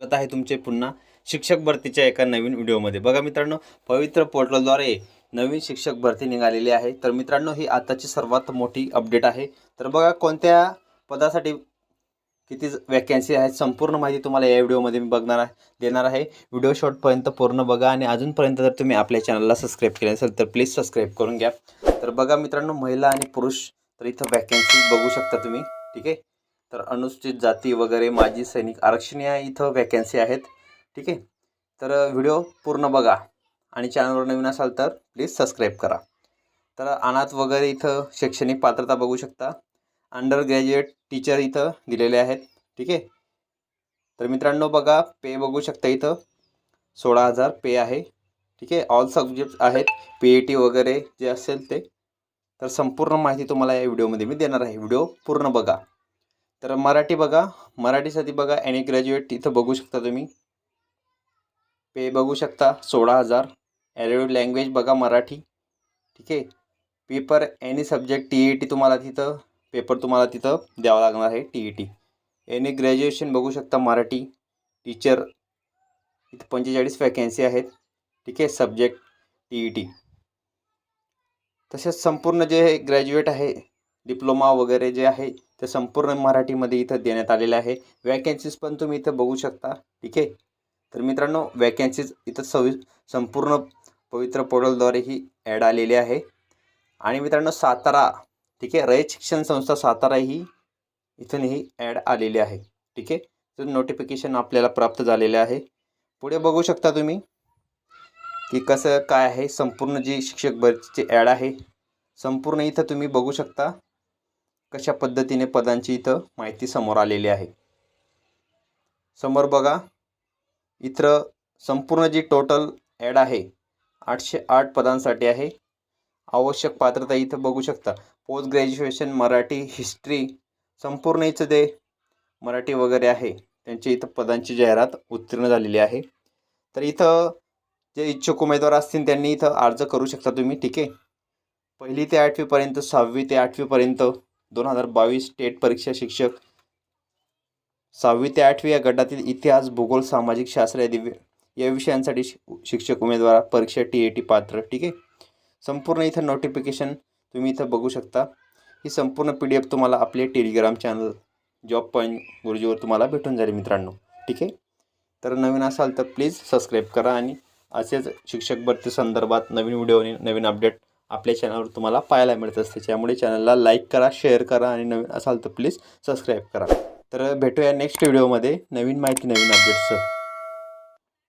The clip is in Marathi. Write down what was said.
स्वागत आहे तुमचे पुन्हा शिक्षक भरतीच्या एका नवीन व्हिडिओमध्ये. बघा मित्रांनो पवित्र पोर्टलद्वारे नवीन शिक्षक भरती निघालेली आहे. तर मित्रांनो ही आताची सर्वात मोठी अपडेट आहे. तर बघा कोणत्या पदासाठी किती वॅकन्सी आहेत संपूर्ण माहिती तुम्हाला या व्हिडिओमध्ये मी बघणार आहे देणार आहे. व्हिडिओ शॉर्टपर्यंत पूर्ण बघा आणि अजूनपर्यंत जर तुम्ही आपल्या चॅनलला सबस्क्राईब केले असेल तर प्लीज सबस्क्राईब करून घ्या. तर बघा मित्रांनो महिला आणि पुरुष तर इथं वॅकन्सी बघू शकता तुम्ही ठीक आहे? तर अनुसूचित जाती वगैरे माजी सैनिक आरक्षण या इथं वॅकन्सी आहेत. ठीक आहे? तर व्हिडिओ पूर्ण बघा आणि चॅनलवर नवीन असाल तर प्लीज सबस्क्राईब करा. तर अनाथ वगैरे इथं शैक्षणिक पात्रता बघू शकता. अंडर ग्रॅज्युएट टीचर इथं दिलेले आहेत. ठीक आहे? तर मित्रांनो बघा पे बघू शकता इथं. सोळा हजार पे आहे. ठीक आहे? ऑल सब्जेक्ट्स आहेत. पी ए टी वगैरे जे असेल ते. तर संपूर्ण माहिती तुम्हाला या व्हिडिओमध्ये मी देणार आहे. व्हिडिओ पूर्ण बघा. तर मराठी बघा मराठीसाठी बघा एनी ग्रॅज्युएट इथं बघू शकता तुम्ही. पे बघू शकता सोळा हजार. ॲरेड लँग्वेज बघा मराठी. ठीक आहे? Paper any subject T E T तुम्हाला तिथं पेपर तुम्हाला तिथं द्यावा लागणार आहे T E T any graduation बघू शकता मराठी. टीचर इथं पंचेचाळीस वॅकन्सी आहेत. ठीक आहे? सब्जेक्ट टी ई टी तसेच संपूर्ण जे ग्रॅज्युएट आहे डिप्लोमा वगैरे जे आहे ते संपूर्ण मराठीमध्ये इथं देण्यात आलेलं आहे. वॅकन्सीज पण तुम्ही इथं बघू शकता. ठीक आहे? तर मित्रांनो वॅकन्सीज इथं सवि संपूर्ण पवित्र पोर्टलद्वारे ही ॲड आलेली आहे. आणि मित्रांनो सातारा ठीक आहे? रयत शिक्षण संस्था सातारा ही इथून ही ॲड आलेली आहे. ठीक आहे? तर नोटिफिकेशन आपल्याला प्राप्त झालेले आहे. पुढे बघू शकता तुम्ही की कसं काय आहे? संपूर्ण जी शिक्षक भरतीची ॲड आहे संपूर्ण इथं तुम्ही बघू शकता. कशा पद्धतीने पदांची इथं माहिती समोर आलेली आहे? समोर बघा. इथं संपूर्ण जी टोटल ॲड आहे आठशे आठ पदांसाठी आहे. आवश्यक पात्रता इथं बघू शकता. पोस्ट ग्रॅज्युएशन मराठी हिस्ट्री संपूर्ण इथं जे मराठी वगैरे आहे त्यांची इथं पदांची जाहिरात उत्तीर्ण झालेली आहे. तर इथं जे इच्छुक उमेदवार असतील त्यांनी इथं अर्ज करू शकता तुम्ही ठीक आहे? पहिली ते आठवीपर्यंत सहावी ते आठवीपर्यंत दोन हजार बावीस टेट परीक्षा शिक्षक सहावी ते आठवी या गटातील इतिहास भूगोल सामाजिक शास्त्र या दिव्य या विषयांसाठी शि- शिक्षक उमेदवार परीक्षा टी ए टी पात्र. ठीक आहे? संपूर्ण इथं नोटिफिकेशन तुम्ही इथं बघू शकता. ही संपूर्ण पी डी एफ तुम्हाला आपले टेलिग्राम चॅनल जॉब पॉईंट गुरुजीवर तुम्हाला भेटून जाईल मित्रांनो. ठीक आहे? तर नवीन असाल तर प्लीज सबस्क्राईब करा आणि असेच शिक्षक भरती संदर्भात नवीन व्हिडिओ आणि नवीन अपडेट आपल्या चॅनलवर तुम्हाला पाहायला मिळत असते. त्यामुळे चॅनलला लाईक करा शेअर करा आणि नवीन असाल तर प्लीज सबस्क्राईब करा. तर भेटूया नेक्स्ट व्हिडिओमध्ये नवीन माहिती नवीन अपडेट्सचं